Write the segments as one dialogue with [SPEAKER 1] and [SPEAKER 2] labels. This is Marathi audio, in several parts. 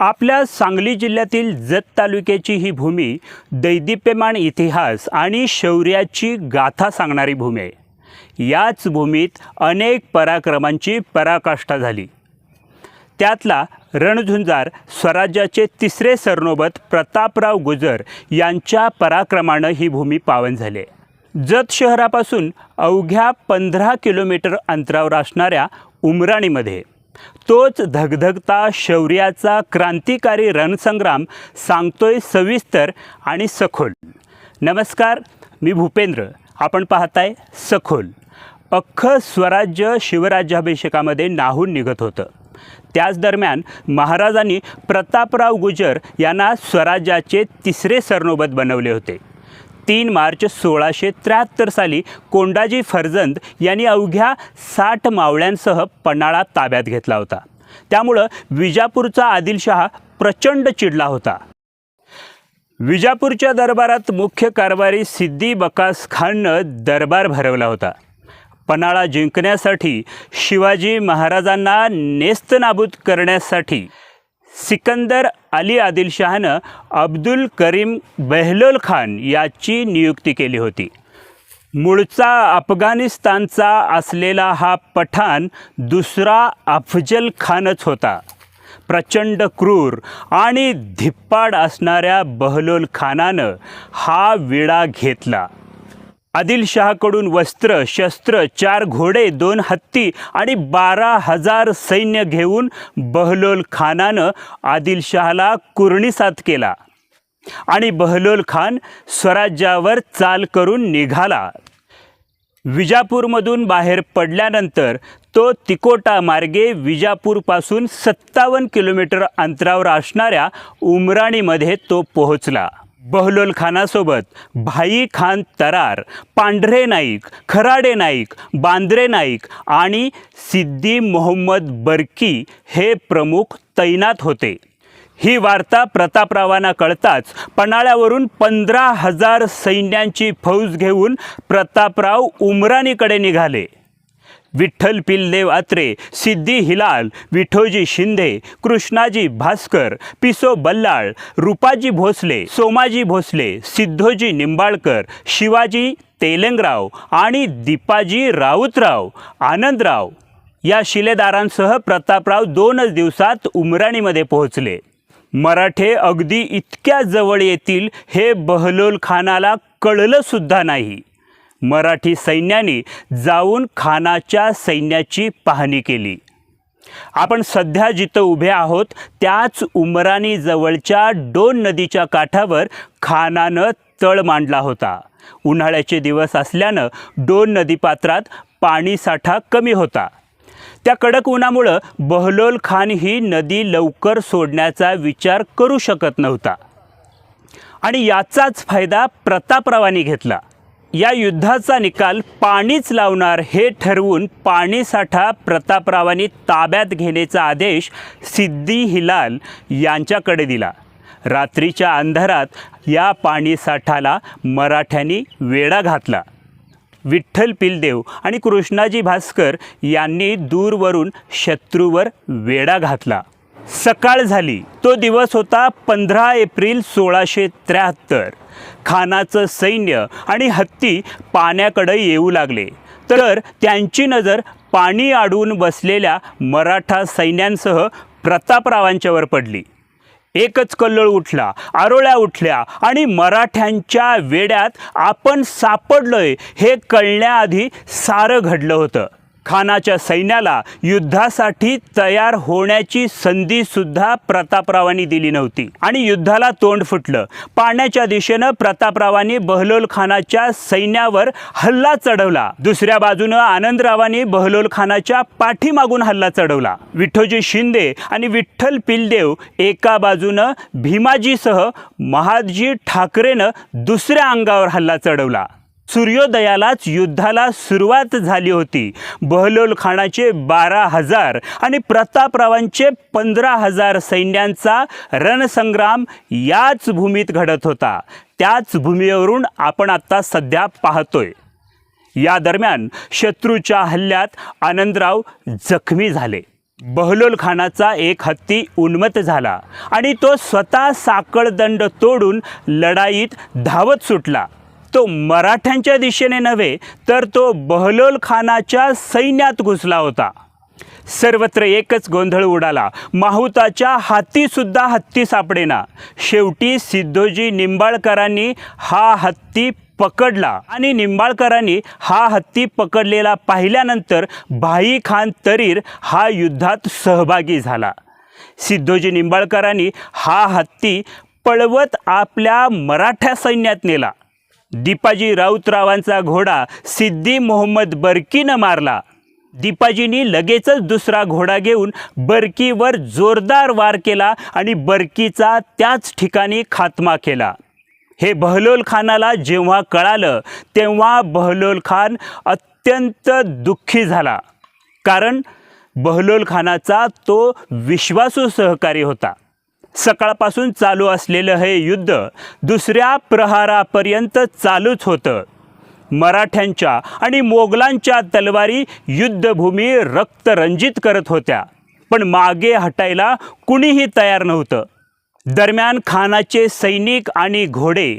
[SPEAKER 1] आपल्या सांगली जिल्ह्यातील जत तालुक्याची ही भूमी दैदिप्यमान इतिहास आणि शौर्याची गाथा सांगणारी भूमी आहे. याच भूमीत अनेक पराक्रमांची पराकाष्ठा झाली. त्यातला रणझुंजार स्वराज्याचे तिसरे सरनोबत प्रतापराव गुजर यांच्या पराक्रमानं ही भूमी पावन झाली जत शहरापासून अवघ्या पंधरा किलोमीटर अंतरावर असणाऱ्या उमराणीमध्ये तोच धगधगता शौर्याचा क्रांतिकारी रणसंग्राम सांगतोय सविस्तर आणि सखोल. नमस्कार मी भूपेंद्र. आपण पाहताय सखोल. अख्खं स्वराज्य शिवराज्याभिषेकामध्ये नाहून निघत होतं. त्याच दरम्यान महाराजांनी प्रतापराव गुजर यांना स्वराज्याचे तिसरे सरनोबत बनवले होते. तीन मार्च सोळाशे त्र्याहत्तर साली कोंडाजी फर्जंद यांनी अवघ्या साठ मावळ्यांसह पन्हाळा ताब्यात घेतला होता. त्यामुळं विजापूरचा आदिलशहा प्रचंड चिडला होता. विजापूरच्या दरबारात मुख्य कारभारी सिद्दी बकास खाननं दरबार भरवला होता. पन्हाळा जिंकण्यासाठी शिवाजी महाराजांना नेस्तनाबूत करण्यासाठी सिकंदर अली आदिलशहानं अब्दुल करीम बेहलोल खान याची नियुक्ती केली होती. मूळचा अफगाणिस्तानचा असलेला हा पठाण दुसरा अफजल खानच होता. प्रचंड क्रूर आणि धिप्पाड असणाऱ्या बहलोल खानानं हा विडा घेतला. आदिलशहाकडून वस्त्र शस्त्र चार घोडे दोन हत्ती आणि बारा हजार सैन्य घेऊन बहलोल खानानं आदिलशहाला कुर्णीसात केला. आणि बहलोल खान स्वराज्यावर चाल करून निघाला. विजापूरमधून बाहेर पडल्यानंतर तो तिकोटा मार्गे विजापूरपासून सत्तावन्न किलोमीटर अंतरावर असणाऱ्या उमराणीमध्ये तो पोहोचला. बहलोल खानासोबत भाई खान तरार पांढरे नाईक खराडे नाईक बांद्रे नाईक आणि सिद्दी मोहम्मद बर्की हे प्रमुख तैनात होते. ही वार्ता प्रतापरावांना कळताच पन्हाळ्यावरून पंधरा हजार सैन्यांची फौज घेऊन प्रतापराव उमराणीकडे निघाले. विठ्ठल पिलदेव अत्रे सिद्धी हिलाल विठोजी शिंदे कृष्णाजी भास्कर पिसो बल्लाळ रूपाजी भोसले सोमाजी भोसले सिद्धोजी निंबाळकर शिवाजी तेलंगराव आणि दीपाजी राऊतराव आनंदराव या शिलेदारांसह प्रतापराव दोनच दिवसात उमराणीमध्ये पोहोचले. मराठे अगदी इतक्या जवळ येतील हे बहलोल खानाला कळलं सुद्धा नाही. मराठी सैन्याने जाऊन खानाच्या सैन्याची पाहणी केली. आपण सध्या जिथं उभे आहोत त्याच उमराणी जवळच्या डोन नदीच्या काठावर खानानं तळ मांडला होता. उन्हाळ्याचे दिवस असल्यानं डोन नदीपात्रात पाणीसाठा कमी होता. त्या कडक उन्हामुळं बहलोल खान ही नदी लवकर सोडण्याचा विचार करू शकत नव्हता. आणि याचाच फायदा प्रतापरावांनी घेतला. या युद्धाचा निकाल पाणीच लावणार हे ठरवून पाणीसाठा प्रतापरावांनी ताब्यात घेण्याचा आदेश सिद्दी हिलाल यांच्याकडे दिला. रात्रीच्या अंधारात या पाणीसाठाला मराठ्यांनी वेढा घातला. विठ्ठल पिलदेव आणि कृष्णाजी भास्कर यांनी दूरवरून शत्रूवर वेढा घातला. सकाळ झाली. तो दिवस होता पंधरा एप्रिल सोळाशे त्र्याहत्तर. खानाचं सैन्य आणि हत्ती पाण्याकडे येऊ लागले. तर त्यांची नजर पाणी आडून बसलेल्या मराठा सैन्यांसह प्रतापरावांच्यावर पडली. एकच कल्लोळ उठला आरोळ्या उठल्या आणि मराठ्यांच्या वेड्यात आपण सापडलोय हे कळण्याआधी सारं घडलं होतं. खानाच्या सैन्याला युद्धासाठी तयार होण्याची संधीसुद्धा प्रतापरावांनी दिली नव्हती. आणि युद्धाला तोंड फुटलं. पाण्याच्या दिशेनं प्रतापरावांनी बहलोल खानाच्या सैन्यावर हल्ला चढवला. दुसऱ्या बाजूनं आनंदरावांनी बहलोल खानाच्या पाठीमागून हल्ला चढवला. विठ्ठोजी शिंदे आणि विठ्ठल पिलदेव एका बाजूनं भीमाजीसह महादजी ठाकरेनं दुसऱ्या अंगावर हल्ला चढवला. सूर्योदयालाच युद्धाला सुरुवात झाली होती. बहलोल खानाचे बारा हजार आणि प्रतापरावांचे पंधरा हजार सैन्यांचा रणसंग्राम याच भूमीत घडत होता. त्याच भूमीवरून आपण आत्ता सध्या पाहतोय. या दरम्यान शत्रूच्या हल्ल्यात आनंदराव जखमी झाले. बहलोल खानाचा एक हत्ती उन्मत झाला आणि तो स्वतः साकळदंड तोडून लढाईत धावत सुटला. तो मराठ्यांच्या दिशेने नव्हे तर तो बहलोल खानाच्या सैन्यात घुसला होता. सर्वत्र एकच गोंधळ उडाला. माहुताच्या हातीसुद्धा हत्ती सापडेना. शेवटी सिद्धोजी निंबाळकरांनी हा हत्ती पकडला. आणि निंबाळकरांनी हा हत्ती पकडलेला पाहिल्यानंतर भाई खान तरीर हा युद्धात सहभागी झाला. सिद्धोजी निंबाळकरांनी हा हत्ती पळवत आपल्या मराठा सैन्यात नेला. दीपाजी राऊतरावांचा घोडा सिद्धी मोहम्मद बर्कीनं मारला. दीपाजींनी लगेचच दुसरा घोडा घेऊन बर्कीवर जोरदार वार केला आणि बर्कीचा त्याच ठिकाणी खात्मा केला. हे बहलोल खानाला जेव्हा कळालं तेव्हा बहलोल खान अत्यंत दुःखी झाला. कारण बहलोल खानाचा तो विश्वासू सहकारी होता. सकाळपासून चालू असलेलं हे युद्ध दुसऱ्या प्रहारापर्यंत चालूच होतं. मराठ्यांच्या आणि मोगलांच्या तलवारी युद्धभूमी रक्तरंजित करत होत्या. पण मागे हटायला कुणीही तयार नव्हतं. दरम्यान खानाचे सैनिक आणि घोडे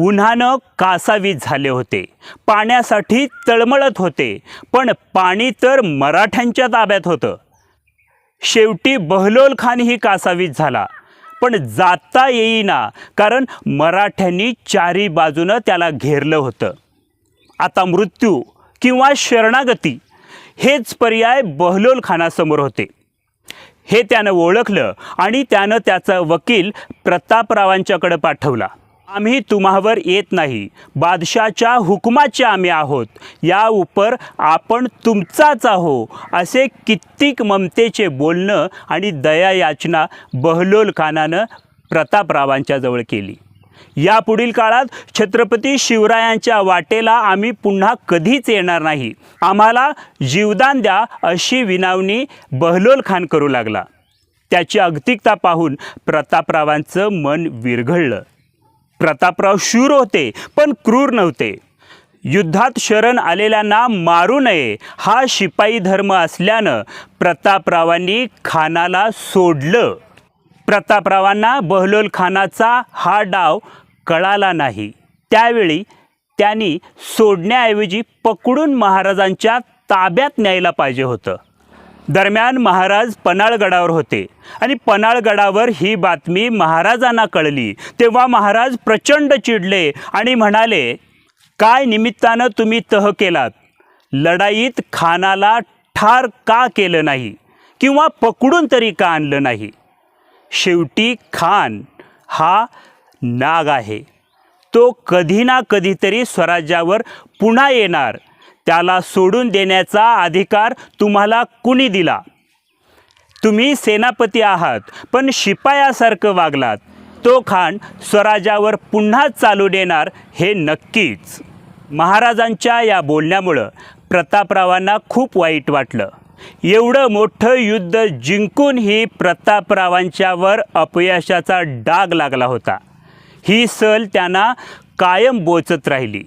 [SPEAKER 1] उन्हानं कासावीस झाले होते. पाण्यासाठी तळमळत होते. पण पाणी तर मराठ्यांच्या ताब्यात होतं. शेवटी बहलोल खानही कासावीस झाला. पण जाता येईना. कारण मराठ्यांनी चारी बाजूनं त्याला घेरलं होतं. आता मृत्यू किंवा शरणागती हेच पर्याय बहलोल खानासमोर होते. हे त्यानं ओळखलं आणि त्यानं त्याचा वकील प्रतापरावांच्याकडे पाठवला. आम्ही तुम्हावर येत नाही. बादशाच्या हुकुमाचे आम्ही आहोत. या उपर आपण तुमचाच आहो असे कित्येक ममतेचे बोलणं आणि दया याचना बहलोल खानानं प्रतापरावांच्या जवळ केली. यापुढील काळात छत्रपती शिवरायांच्या वाटेला आम्ही पुन्हा कधीच येणार नाही. आम्हाला जीवदान द्या अशी विनावणी बहलोल खान करू लागला. त्याची अगतिकता पाहून प्रतापरावांचं मन विरघळलं. प्रतापराव शूर होते पण क्रूर नव्हते. युद्धात शरण आलेल्यांना मारू नये हा शिपाई धर्म असल्यानं प्रतापरावांनी खानाला सोडलं. प्रतापरावांना बहलोल खानाचा हा डाव कळाला नाही. त्यावेळी त्यांनी सोडण्याऐवजी पकडून महाराजांच्या ताब्यात न्यायला पाहिजे होतं. दरम्यान महाराज पन्हाळगडावर होते. आणि पन्हाळगडावर ही बातमी महाराजांना कळली. तेव्हा महाराज प्रचंड चिडले आणि म्हणाले काय निमित्तानं तुम्ही तह केलात? लढाईत खानाला ठार का केलं नाही? किंवा पकडून तरी का आणलं नाही? शेवटी खान हा नाग आहे. तो कधी ना कधीतरी स्वराज्यावर पुन्हा येणार त्याला सोडून देण्याचा अधिकार तुम्हाला कुणी दिला? तुम्ही सेनापती आहात पण शिपायासारखं वागलात. तो खान स्वराज्यावर पुन्हा चालू देणार हे नक्कीच. महाराजांच्या या बोलण्यामुळं प्रतापरावांना खूप वाईट वाटलं. एवढं मोठं युद्ध जिंकूनही प्रतापरावांच्यावर अपयशाचा डाग लागला होता. ही सल त्यांना कायम बोचत राहिली.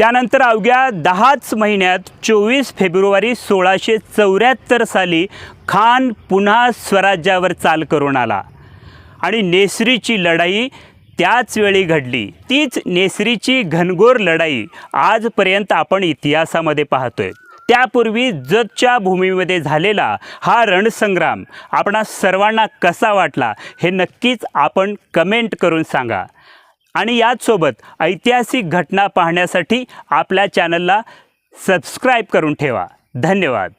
[SPEAKER 1] त्यानंतर अवघ्या दहाच महिन्यात चोवीस फेब्रुवारी सोळाशे चौऱ्याहत्तर साली खान पुन्हा स्वराज्यावर चाल करून आला. आणि नेसरीची लढाई त्याच वेळी घडली. तीच नेसरीची घनघोर लढाई आजपर्यंत आपण इतिहासामध्ये पाहतोय. त्यापूर्वी जतच्या भूमीमध्ये झालेला हा रणसंग्राम आपणा सर्वांना कसा वाटला हे नक्कीच आपण कमेंट करून सांगा. आणि याचसोबत ऐतिहासिक घटना पाहण्यासाठी आपल्या चॅनलला सबस्क्राईब करून ठेवा. धन्यवाद.